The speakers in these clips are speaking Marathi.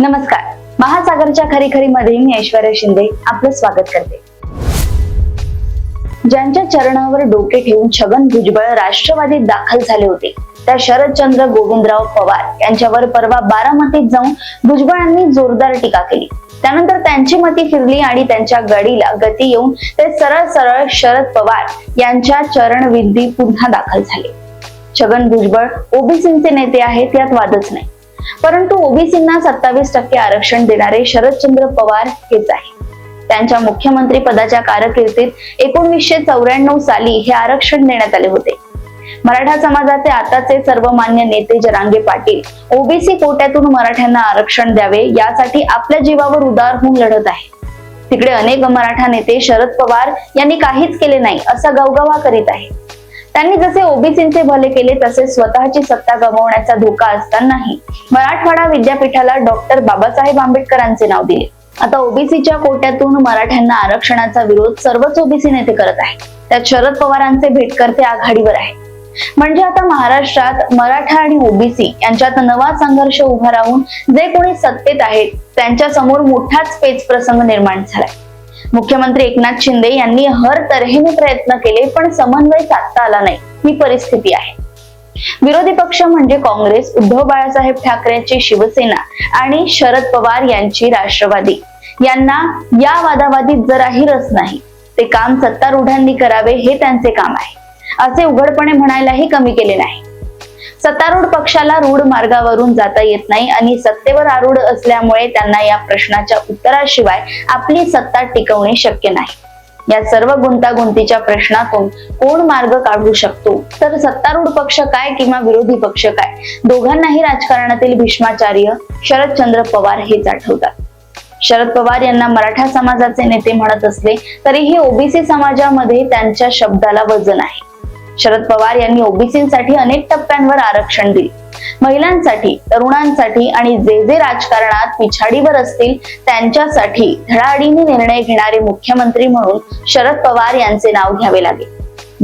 नमस्कार. महासागरच्या खरी खरी मध्ये मी ऐश्वर्या शिंदे आपलं स्वागत करते. ज्यांच्या चरणावर डोके ठेवून छगन भुजबळ राष्ट्रवादीत दाखल झाले होते त्या शरदचंद्र गोविंदराव पवार यांच्यावर परवा बारामतीत जाऊन भुजबळांनी जोरदार टीका केली. त्यानंतर त्यांची मती फिरली आणि त्यांच्या गडीला गती येऊन ते सरळ सरळ शरद पवार यांच्या चरणविधी पुन्हा दाखल झाले. छगन भुजबळ ओबीसीचे नेते आहेत यात वादच नाही. परंतु ओबीसींना सत्तावीस टक्के आरक्षण देणारे शरदचंद्र पवार हेच आहे त्यांच्या मुख्यमंत्री पदाच्या कारकिर्दीत एकोणीसशे चौऱ्याण्णव साली हे आरक्षण देण्यात आले होते. मराठा समाजाचे आताचे सर्वमान्य नेते जरांगे पाटील ओबीसी कोट्यातून मराठ्यांना आरक्षण द्यावे यासाठी आपल्या जीवावर उदार होऊन लढत आहे तिकडे अनेक मराठा नेते शरद पवार यांनी काहीच केले नाही असा गवगवा करीत आहे त्यांनी जसे ओबीसींचे भले केले तसे स्वतःची सत्ता गमावण्याचा धोका असतानाही मराठवाडा विद्यापीठाला डॉक्टर बाबासाहेब आंबेडकरांचे नाव दिले. आता ओबीसीच्या कोट्यातून मराठ्यांना आरक्षणाचा विरोध सर्वच ओबीसी नेते करत आहेत. त्यात शरद पवारांचे भेटकर्ते आघाडीवर आहेत. म्हणजे आता महाराष्ट्रात मराठा आणि ओबीसी यांच्यात नवा संघर्ष उभा राहून जे कोणी सत्तेत आहेत त्यांच्यासमोर मोठाच पेच प्रसंग निर्माण झालाय. मुख्यमंत्री एकनाथ शिंदे यांनी हर तऱ्हेने प्रयत्न केले पण समन्वय साधता आला नाही. ही परिस्थिती आहे. विरोधी पक्ष म्हणजे काँग्रेस उद्धव बाळासाहेब ठाकरेंची शिवसेना आणि शरद पवार यांची राष्ट्रवादी. यांना या वादावादीत जराही रस नाही. ते काम सत्तारूढांनी करावे हे त्यांचे काम आहे. असे उघडपणे म्हणायलाही कमी केले नाही. सत्तारूढ पक्षाला रूढ मार्गावरून जाता येत नाही आणि सत्तेवर आरूढ असल्यामुळे त्यांना या प्रश्नाच्या उत्तराशिवाय आपली सत्ता टिकवणे शक्य नाही. या सर्व गुंतागुंतीच्या प्रश्नातून कोण मार्ग काढू शकतो? तर सत्तारूढ पक्ष काय किंवा विरोधी पक्ष काय? दोघांनाही राजकारणातील भीष्माचार्य शरदचंद्र पवार हेच आठवतात. शरद पवार यांना मराठा समाजाचे नेते म्हणत असले तरीही ओबीसी समाजामध्ये त्यांच्या शब्दाला वजन आहे. शरद पवार यांनी ओबीसीसाठी अनेक टप्प्यांवर आरक्षण दिले. महिलांसाठी तरुणांसाठी आणि जे जे राजकारणात पिछाडीवर असतील त्यांच्यासाठी धडाडीने निर्णय घेणारे मुख्यमंत्री म्हणून शरद पवार यांचे नाव घ्यावे लागेल.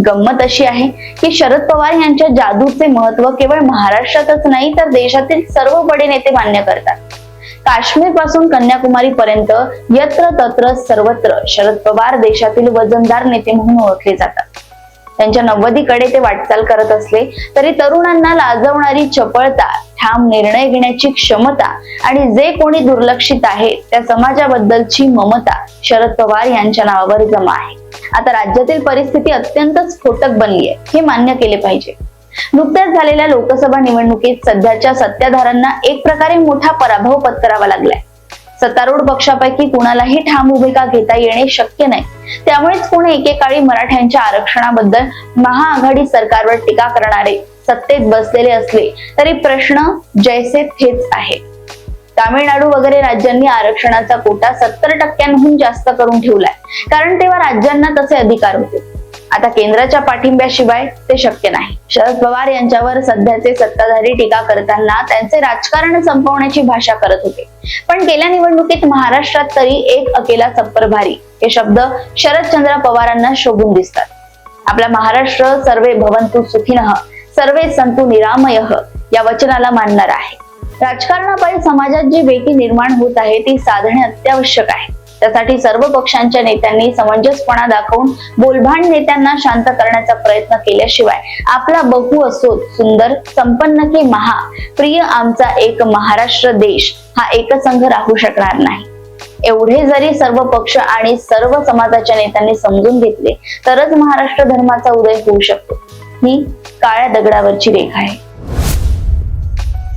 गंमत अशी आहे की शरद पवार यांच्या जादूचे महत्त्व केवळ महाराष्ट्रातच नाही तर देशातील सर्व बडे नेते मान्य करतात. काश्मीरपासून कन्याकुमारी पर्यंत यत्र तत्र सर्वत्र शरद पवार देशातील वजनदार नेते म्हणून ओळखले जातात. त्यांच्या नव्वदीकडे ते वाटचाल करत असले तरी तरुणांना लाजवणारी चपळता ठाम निर्णय घेण्याची क्षमता आणि जे कोणी दुर्लक्षित आहे त्या समाजाबद्दलची ममता शरद पवार यांच्या नावावर जमा आहे. आता राज्यातील परिस्थिती अत्यंत स्फोटक बनली आहे हे मान्य केले पाहिजे. नुकत्याच झालेल्या लोकसभा निवडणुकीत सध्याच्या सत्ताधारांना एक प्रकारे मोठा पराभव पत्करावा लागलाय. सत्तारूढ पक्षापैकी कुणालाही ठाम भूमिका घेता येणे शक्य नाही. त्यामुळेच कोणी एकेकाळी मराठ्यांच्या आरक्षणाबद्दल महाआघाडी सरकारवर टीका करणारे सत्तेत बसलेले असले तरी प्रश्न जैसे थेच आहे. तामिळनाडू वगैरे राज्यांनी आरक्षणाचा कोटा सत्तर टक्क्यांहून जास्त करून ठेवलाय. कारण तेव्हा राज्यांना तसे अधिकार होते. आता केंद्राच्या पाठिंब्याशिवाय ते शक्य नाही. शरद पवार यांच्यावर सध्याचे सत्ताधारी टीका करताना त्यांचे राजकारण संपवण्याची भाषा करत होते. पण गेल्या निवडणुकीत महाराष्ट्रात तरी एक अकेला चप्पर भारी हे शब्द शरदचंद्र पवारांना शोभून दिसतात. आपला महाराष्ट्र सर्वे भवंतु सुखिनः सर्वे संतु निरामय या वचनाला मानणार आहे. राजकारणापायी समाजात जी बेटी निर्माण होत आहे ती साधणे अत्यावश्यक आहे त्यासाठी सर्व पक्षांच्या नेत्यांनी समंजसपणा दाखवून बोलभांड नेत्यांना शांत करण्याचा प्रयत्न केल्याशिवाय आपला बहु असोत सुंदर संपन्न की महा प्रिय आमचा एक महाराष्ट्र देश हा एकसंघ राहू शकणार नाही. एवढे जरी सर्व पक्ष आणि सर्व समाजाच्या नेत्यांनी समजून घेतले तरच महाराष्ट्र धर्माचा उदय होऊ शकतो. ही काळ्या दगडावरची रेखा आहे.